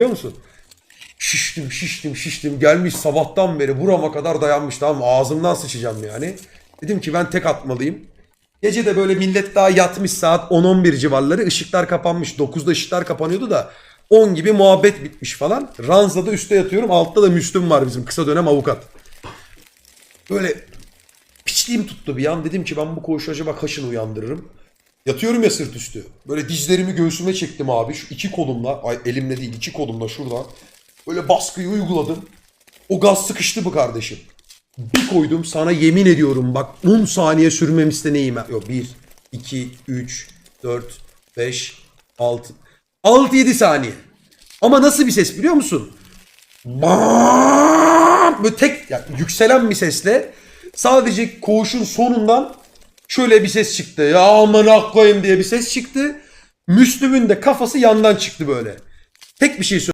Biliyor musun? Şiştim şiştim şiştim gelmiş sabahtan beri burama kadar dayanmış tamam? Ağzımdan sıçacağım yani. Dedim ki ben tek atmalıyım. Gece de böyle millet daha yatmış saat 10-11 civarları ışıklar kapanmış. 9'da ışıklar kapanıyordu da 10 gibi muhabbet bitmiş falan. Ranzada üstte yatıyorum altta da Müslüm var bizim kısa dönem avukat. Böyle piçliğim tuttu bir an. Dedim ki ben bu koğuşu acaba kaşını uyandırırım. Yatıyorum ya sırt üstü. Böyle dizlerimi göğsüme çektim abi. Şu iki kolumla. Ay elimle değil iki kolumla şuradan. Böyle baskıyı uyguladım. O gaz sıkıştı bu kardeşim. Bir koydum sana yemin ediyorum bak 10 saniye sürmemişte neyim? Yok 1, 2, 3, 4, 5, 6. 6-7 saniye. Ama nasıl bir ses biliyor musun? Böyle tek yani yükselen bir sesle sadece koğuşun sonundan şöyle bir ses çıktı. Ya aman koyayım diye bir ses çıktı. Müslüm'ün de kafası yandan çıktı böyle. Tek bir şey söyle.